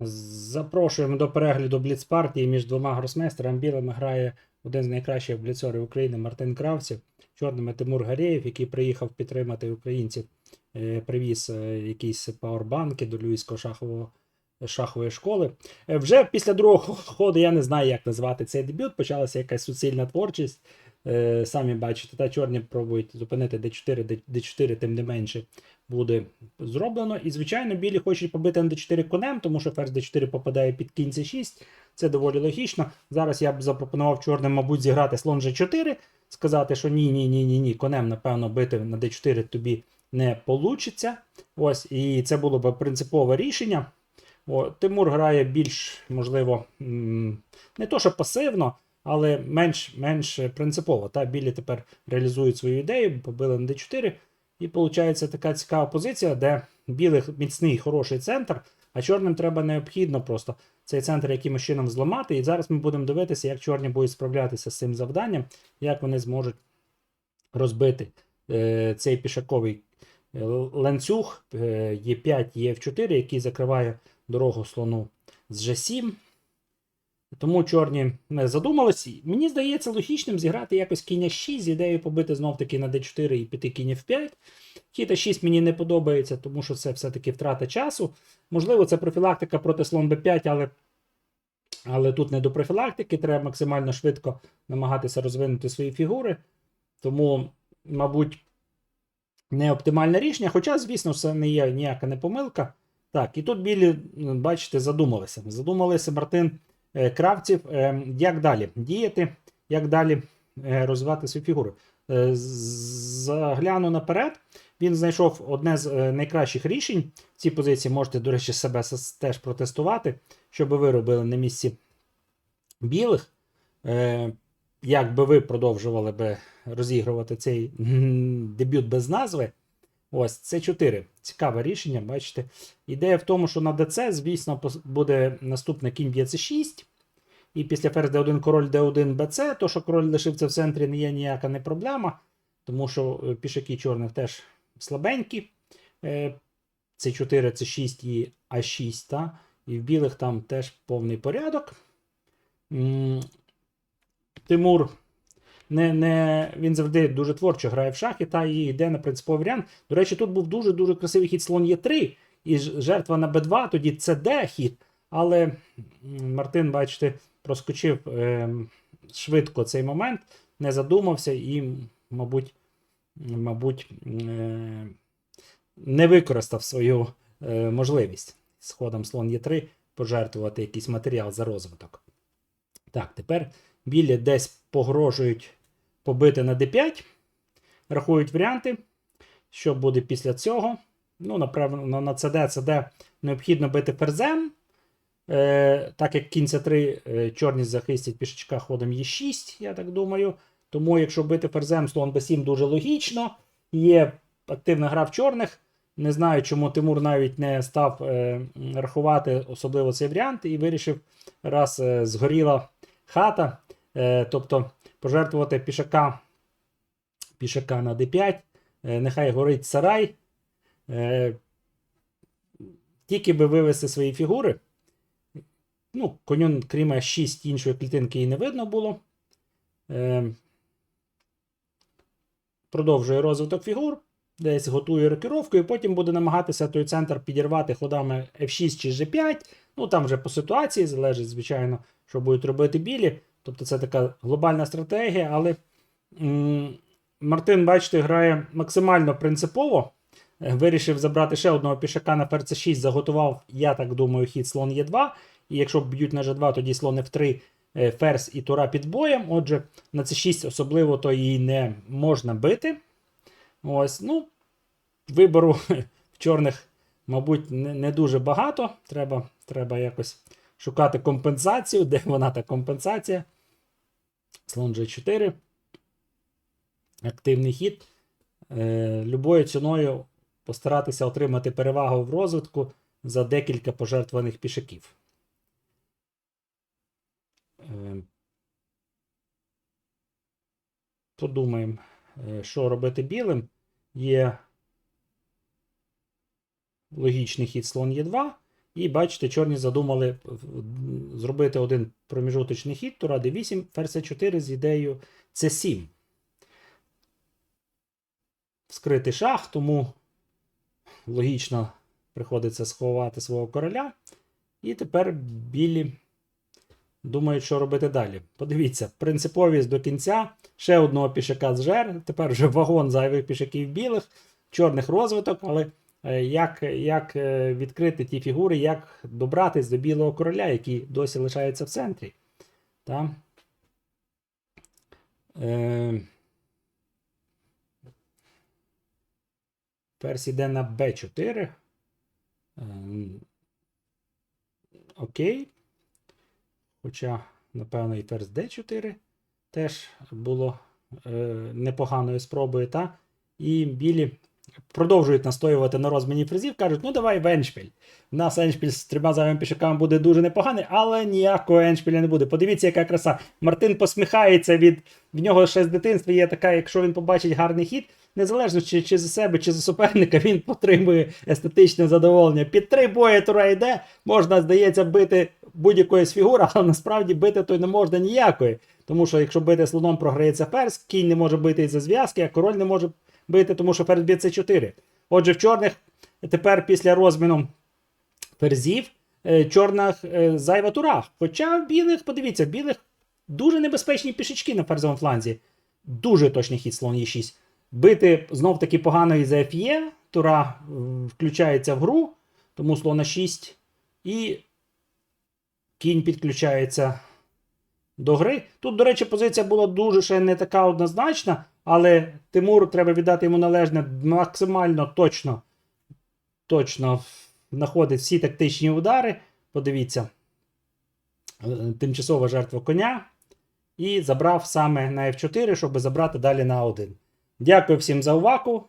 Запрошуємо до перегляду бліцпартії між двома гросмейстерами. Білими грає один з найкращих бліцорів України Мартин Кравців, чорними Тимур Гарєєв, який приїхав підтримати українців, е, привіз е, якісь пауербанки до Львівського шахового. Шахової школи. Е, Вже після другого ходу я не знаю, як назвати цей дебют. Почалася якась суцільна творчість. Е, Самі бачите, та чорні пробують зупинити D4, D- D4, тим не менше буде зроблено. І, звичайно, білі хочуть побити на d4 конем, тому що ферзь d4 попадає під кінь c6. Це доволі логічно. Зараз я б запропонував чорним, мабуть, зіграти слон g4, сказати, що ні, ні, ні, ні, ні, конем, напевно, бити на d4 тобі не получиться. Ось, і це було б принципове рішення. О, Тимур грає більш, можливо, не то, що пасивно, але менш, менш принципово. Та білі тепер реалізують свою ідею, побили на d4. І виходить така цікава позиція, де білих міцний хороший центр, а чорним треба необхідно просто цей центр якимось чином зламати. І зараз ми будемо дивитися, як чорні будуть справлятися з цим завданням, як вони зможуть розбити е, цей пішаковий е, ланцюг е, Е5 і F4, який закриває дорогу слону з G7. Тому чорні не задумались. Мені здається логічним зіграти якось кінь 6 з ідеєю побити знов-таки на d4 і піти кінь f5. Кіт 6 мені не подобається, тому що це все-таки втрата часу. Можливо, це профілактика проти слон b5, але, але тут не до профілактики. Треба максимально швидко намагатися розвинути свої фігури. Тому, мабуть, не оптимальне рішення. Хоча, звісно, це не є ніяка не помилка. Так, і тут білі, бачите, задумалися. Задумалися Мартин Кравців, е, як далі діяти, як далі е, розвивати свою фігуру. Е, Загляну наперед. Він знайшов одне з е, найкращих рішень. В цій позиції можете, до речі, себе теж протестувати, що би ви робили на місці білих. Е, Як би ви продовжували би розігрувати цей дебют без назви. Ось це 4. Цікаве рішення, бачите. Ідея в тому, що на ДЦ, звісно, буде наступний кінь б'є c6. І після ферзь d1 король d1 bc, то що король лишився в центрі, не є ніяка не проблема, тому що е, пішаки чорних теж слабенькі. Е, c4, c6 і а6, та? і в білих там теж повний порядок. Тимур не, не, він завжди дуже творчо грає в шахи та і йде на принциповий варіант. До речі, тут був дуже-дуже красивий хід слон Е3, і жертва на Б2, тоді це Д хід. Але Мартин, бачите, проскочив е, швидко цей момент, не задумався і, мабуть, мабуть, е, не використав свою е, можливість з ходом слон Е3 пожертвувати якийсь матеріал за розвиток. Так, тепер білі десь погрожують побити на d5. Рахують варіанти. Що буде після цього? Ну, напевно, на CD, CD необхідно бити ферзем. Е, так як кінь c3 е, чорні захистять пішечка ходом e6, я так думаю. Тому, якщо бити ферзем, слон b7 дуже логічно. Є активна гра в чорних. Не знаю, чому Тимур навіть не став е, рахувати особливо цей варіант і вирішив, раз е, згоріла хата, е, тобто пожертвувати пішака, пішака на d5, е, нехай горить сарай. Е, тільки би вивести свої фігури. Ну, коню, крім 6 іншої клітинки і не видно було. Е, продовжує розвиток фігур, десь готує рокіровку, і потім буде намагатися той центр підірвати ходами F6 чи G5. Ну, там вже по ситуації залежить, звичайно, що будуть робити білі. Тобто це така глобальна стратегія, але Мартин, бачите, грає максимально принципово. Е, Вирішив забрати ще одного пішака на ферзь 6 заготував, я так думаю, хід слон Е2. І якщо б'ють на G2, тоді слон F3, е, ферзь і тура під боєм. Отже, на C6 особливо то її не можна бити. Ось, ну, вибору в чорних, мабуть, не дуже багато. Треба, треба якось шукати компенсацію. Де вона та компенсація? Слон G4. Активний хід. Е, любою ціною постаратися отримати перевагу в розвитку за декілька пожертвованих пішаків. Е, Подумаємо, е, що робити білим. Є логічний хід слон Е2. І бачите, чорні задумали зробити один проміжуточний хід, тура d8, ферзь c4 з ідеєю c7. Вскритий шах, тому логічно приходиться сховати свого короля. І тепер білі думають, що робити далі. Подивіться, принциповість до кінця. Ще одного пішака зжер. Тепер вже вагон зайвих пішаків білих, чорних розвиток, але як, як е, відкрити ті фігури, як добратись до білого короля, який досі лишається в центрі. Та? Е, Ферзь йде на b4. Ем, Окей. Хоча, напевно, і ферзь d4 теж було е, непоганою спробою, та? І білі продовжують настоювати на розміні фрезів, кажуть, ну давай в еншпіль. У нас еншпіль з трьома зайвими пішаками буде дуже непоганий, але ніякого еншпіля не буде. Подивіться, яка краса. Мартин посміхається від в нього ще з дитинства є така, якщо він побачить гарний хід, незалежно чи, чи за себе, чи за суперника, він отримує естетичне задоволення. Під три бої тура йде, можна, здається, бити будь-якої з фігур, але насправді бити то й не можна ніякої. Тому що якщо бити слоном, програється ферзь, кінь не може бити із-за зв'язки, а король не може бити, тому що ферзь б'є c 4 Отже, в чорних тепер після розміну ферзів, е, чорних е, зайва тура. Хоча в білих, подивіться, в білих дуже небезпечні пішечки на ферзовому фланзі. Дуже точний хід слон Е6. Бити знов таки погано із ф'є. Тура е, включається в гру, тому слона 6. І кінь підключається до гри. Тут, до речі, позиція була дуже ще не така однозначна, але Тимуру треба віддати йому належне максимально точно, точно знаходить всі тактичні удари. Подивіться, е, тимчасова жертва коня. І забрав саме на F4, щоб забрати далі на 1. Дякую всім за увагу.